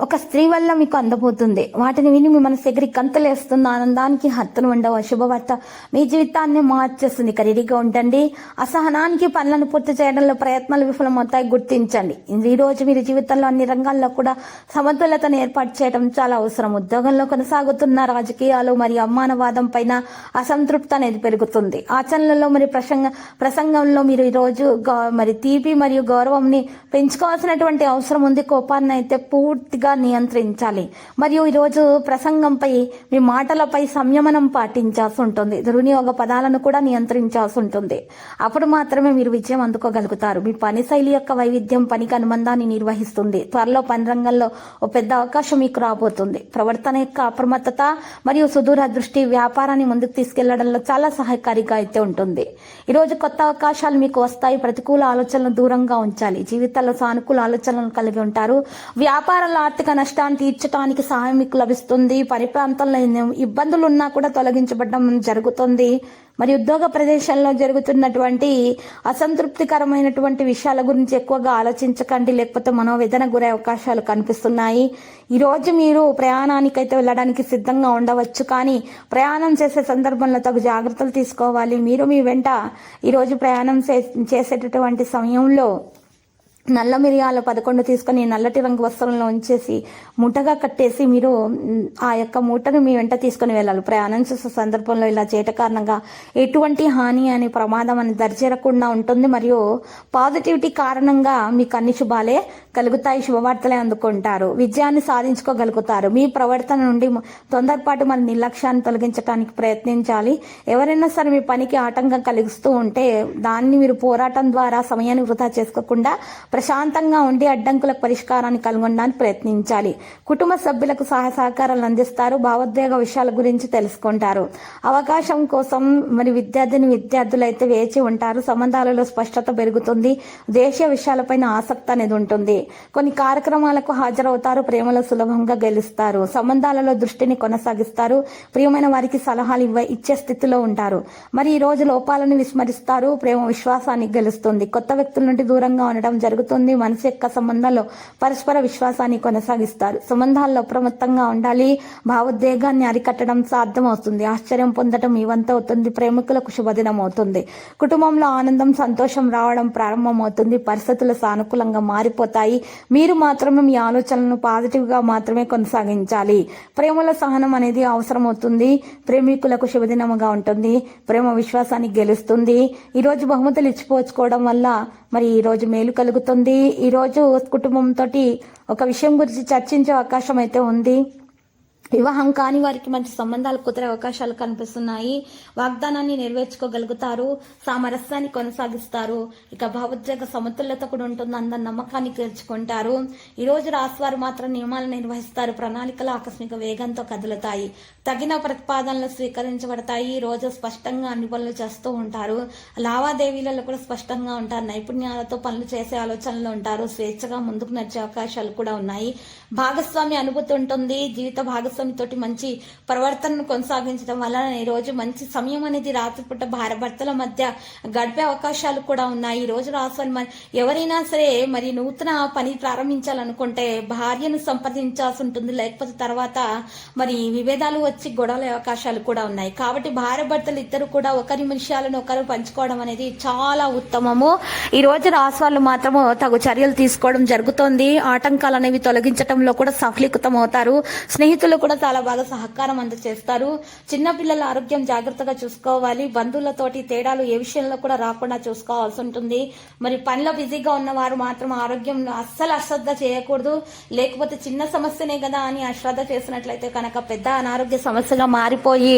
ఒక స్త్రీ వల్ల మీకు అందబోతుంది. వాటిని విని మీ మనసు ఎగిరి కంతలేస్తున్న ఆనందానికి హత్తులు ఉండవు. శుభవార్త మీ జీవితాన్ని మార్చేస్తుంది. ఖరీదుగా ఉండండి. అసహనానికి పనులను పూర్తి చేయడంలో ప్రయత్నాలు విఫలమవుతాయి. గుర్తించండి. ఈ రోజు మీరు జీవితంలో అన్ని రంగాల్లో కూడా సమతులతను ఏర్పాటు చేయడం చాలా అవసరం. ఉద్యోగంలో కొనసాగుతున్న రాజకీయాలు మరియు అమ్మానవాదం పైన అసంతృప్తి అనేది పెరుగుతుంది. ఆచరణలో మరి ప్రసంగ ప్రసంగంలో మీరు ఈరోజు గౌ- మరి తీపి మరియు గౌరవంని పెంచుకోవాల్సినటువంటి అవసరం ఉంది. కోపాన్ని అయితే పూర్తిగా నియంత్రించాలి. మరియు ఈరోజు ప్రసంగంపై మీ మాటలపై సంయమనం పాటించాల్సి ఉంటుంది. దుర్వినియోగ పదాలను కూడా నియంత్రించాల్సి ఉంటుంది. అప్పుడు మాత్రమే మీరు విజయం అందుకోగలుగుతారు. మీ పని శైలి యొక్క వైవిధ్యం పనికి అనుబంధాన్ని నిర్వహిస్తుంది. త్వరలో పని రంగంలో ఓ పెద్ద అవకాశం మీకు రాబోతుంది. ప్రవర్తన యొక్క అప్రమత్తత మరియు సుదూర దృష్టి వ్యాపారాన్ని ముందుకు తీసుకెళ్ళడంలో చాలా సహాయకారిగా అయితే ఉంటుంది. ఈరోజు కొత్త అవకాశాలు మీకు వస్తాయి. ప్రతికూల ఆలోచనలు దూరంగా ఉంచాలి. జీవితంలో సానుకూల ఆలోచనలను కలిగి ఉంటారు. వ్యాపారాల ఆర్థిక నష్టాన్ని తీర్చడానికి సహాయం మీకు లభిస్తుంది. పని ప్రాంతంలో ఇబ్బందులు ఉన్నా కూడా తొలగించబడడం జరుగుతుంది. మరి ఉద్యోగ ప్రదేశంలో జరుగుతున్నటువంటి అసంతృప్తికరమైనటువంటి విషయాల గురించి ఎక్కువగా ఆలోచించకండి. లేకపోతే మనోవేదన గురే అవకాశాలు కనిపిస్తున్నాయి. ఈరోజు మీరు ప్రయాణానికైతే వెళ్ళడానికి సిద్ధంగా ఉండవచ్చు. కానీ ప్రయాణం చేసే సందర్భంలో తగు జాగ్రత్తలు తీసుకోవాలి. మీరు మీ వెంట ఈరోజు ప్రయాణం చే- చేసేటటువంటి సమయంలో నల్ల మిరియాలు పదకొండు తీసుకొని నల్లటి రంగు వస్త్రంలో ఉంచేసి మూటగా కట్టేసి మీరు ఆ యొక్క మూటను మీ వెంట తీసుకొని వెళ్ళాలి. ప్రయాణం చేసే సందర్భంలో ఇలా చేయట కారణంగా ఎటువంటి హాని అని ప్రమాదం అని దరిచేరకుండా ఉంటుంది. మరియు పాజిటివిటీ కారణంగా మీకు అన్ని శుభాలే కలుగుతాయి. శుభవార్తలే అందుకుంటారు. విజయాన్ని సాధించుకోగలుగుతారు. మీ ప్రవర్తన నుండి తొందరపాటు మన నిర్లక్ష్యాన్ని తొలగించడానికి ప్రయత్నించాలి. ఎవరైనా సరే మీ పనికి ఆటంకం కలిగిస్తూ ఉంటే దాన్ని మీరు పోరాటం ద్వారా సమయాన్ని వృధా చేసుకోకుండా ప్రశాంతంగా ఉండి అడ్డంకులకు పరిష్కారాన్ని కనుగొనడానికి ప్రయత్నించాలి. కుటుంబ సభ్యులకు సహాయ సహకారాలు అందిస్తారు. భావోద్వేగ విషయాల గురించి తెలుసుకుంటారు. అవకాశం కోసం మరి విద్యార్థిని విద్యార్థులు అయితే వేచి ఉంటారు. సంబంధాలలో స్పష్టత పెరుగుతుంది. దేశీయ విషయాలపైన ఆసక్తి అనేది ఉంటుంది. కొన్ని కార్యక్రమాలకు హాజరవుతారు. ప్రేమలో సులభంగా గెలుస్తారు. సంబంధాలలో దృష్టిని కొనసాగిస్తారు. ప్రియమైన వారికి సలహాలు ఇవ్వ ఇచ్చే స్థితిలో ఉంటారు. మరి ఈ రోజు లోపాలను విస్మరిస్తారు. ప్రేమ విశ్వాసాన్ని గెలుస్తుంది. కొత్త వ్యక్తుల నుండి దూరంగా ఉండడం జరుగుతుంది. మనసు యొక్క సంబంధాల్లో పరస్పర విశ్వాసాన్ని కొనసాగిస్తారు. సంబంధాల్లో అప్రమత్తంగా ఉండాలి. భావోద్వేగాన్ని అరికట్టడం సాధ్యం అవుతుంది ఆశ్చర్యం పొందడం ఇవంతా అవుతుంది. ప్రేమికులకు శుభదినం అవుతుంది. కుటుంబంలో ఆనందం సంతోషం రావడం ప్రారంభమవుతుంది. పరిస్థితులు సానుకూలంగా మారిపోతాయి. మీరు మాత్రమే మీ ఆలోచనలను పాజిటివ్గా మాత్రమే కొనసాగించాలి. ప్రేమలో సహనం అనేది అవసరం అవుతుంది ప్రేమికులకు శుభదినముగా ఉంటుంది. ప్రేమ విశ్వాసాన్ని గెలుస్తుంది. ఈ రోజు బహుమతులు ఇచ్చిపోచుకోవడం వల్ల మరి ఈ రోజు మేలు కలుగుతుంది. ఈ రోజు కుటుంబంతో ఒక విషయం గురించి చర్చించే అవకాశం అయితే ఉంది. వివాహం కాని వారికి మంచి సంబంధాలు కుదిరే అవకాశాలు కనిపిస్తున్నాయి. వాగ్దానాన్ని నెరవేర్చుకోగలుగుతారు. సామరస్యాన్ని కొనసాగిస్తారు. ఇక భావోద్వేగ సమతుల్యత కూడా ఉంటుంది అందరి నమ్మకాన్ని తీర్చుకుంటారు. ఈ రోజు రాశివారు మాత్రం నియమాలు నిర్వహిస్తారు. ప్రణాళికలు ఆకస్మిక వేగంతో కదులుతాయి. తగిన ప్రతిపాదనలు స్వీకరించబడతాయి. ఈ రోజు స్పష్టంగా అన్ని పనులు చేస్తూ ఉంటారు. లావాదేవీలలో కూడా స్పష్టంగా ఉంటారు. నైపుణ్యాలతో పనులు చేసే ఆలోచనలు ఉంటారు. స్వేచ్ఛగా ముందుకు నడిచే అవకాశాలు కూడా ఉన్నాయి. భాగస్వామి అనుభూతి ఉంటుంది. జీవిత భాగస్వామి తోటి మంచి ప్రవర్తనను కొనసాగించడం వలన ఈ రోజు మంచి సమయం అనేది రాత్రిపూట భార్య భర్తల మధ్య గడిపే అవకాశాలు కూడా ఉన్నాయి. ఈ రోజు రాసులు మరి ఎవరైనా సరే మరి నూతన పని ప్రారంభించాలనుకుంటే భార్యను సంప్రదించాల్సి ఉంటుంది. లేకపోతే తర్వాత మరి విభేదాలు వచ్చి గొడవల అవకాశాలు కూడా ఉన్నాయి. కాబట్టి భార్య భర్తలు ఇద్దరు కూడా ఒకరి విషయాలను ఒకరు పంచుకోవడం అనేది చాలా ఉత్తమము. ఈ రోజు రాసువాళ్ళు మాత్రము తగు చర్యలు తీసుకోవడం జరుగుతోంది. ఆటంకాలు అనేవి తొలగించడంలో కూడా సఫలీకృతం అవుతారు స్నేహితులు కూడా కూడా చాలా బాగా సహకారం అందజేస్తారు. చేస్తారు చిన్నపిల్లల ఆరోగ్యం జాగ్రత్తగా చూసుకోవాలి. బంధువులతోటి తేడాలు ఏ విషయంలో కూడా రాకుండా చూసుకోవాల్సి ఉంటుంది. మరి పనిలో బిజీగా ఉన్నవారు మాత్రం ఆరోగ్యం అస్సలు అశ్రద్ధ చేయకూడదు. లేకపోతే చిన్న సమస్యనే కదా అని అశ్రద్ధ చేసినట్లయితే కనుక పెద్ద అనారోగ్య సమస్యగా మారిపోయి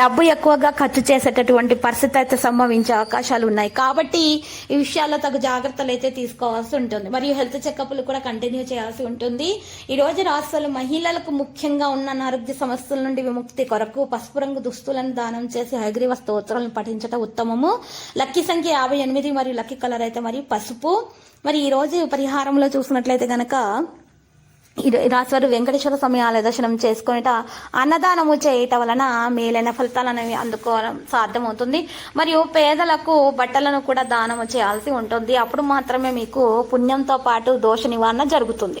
డబ్బు ఎక్కువగా ఖర్చు చేసేటటువంటి పరిస్థితి అయితే సంభవించే అవకాశాలు ఉన్నాయి. కాబట్టి ఈ విషయాల్లో తగు జాగ్రత్తలు అయితే తీసుకోవాల్సి ఉంటుంది. మరియు హెల్త్ చెకప్లు కూడా కంటిన్యూ చేయాల్సి ఉంటుంది. ఈ రోజు రాష్ట్రాలు మహిళలకు ముఖ్యంగా ఉన్న అనారోగ్య సమస్యల నుండి విముక్తి కొరకు పసుపు రంగు దుస్తులను దానం చేసి హైగ్రీవ స్తోత్రాలను పఠించటం ఉత్తమము. లక్కీ సంఖ్య యాభై ఎనిమిది మరియు లక్కీ కలర్ అయితే మరి పసుపు. మరి ఈ రోజు పరిహారంలో చూసినట్లయితే గనక రాశివారు వెంకటేశ్వర స్వామి ఆలయ దర్శనం చేసుకునేట అన్నదానము చేయటం వలన మేలైన ఫలితాలు అనేవి అందుకోవడం సాధ్యమవుతుంది. మరియు పేదలకు బట్టలను కూడా దానము చేయాల్సి ఉంటుంది. అప్పుడు మాత్రమే మీకు పుణ్యంతో పాటు దోష నివారణ జరుగుతుంది.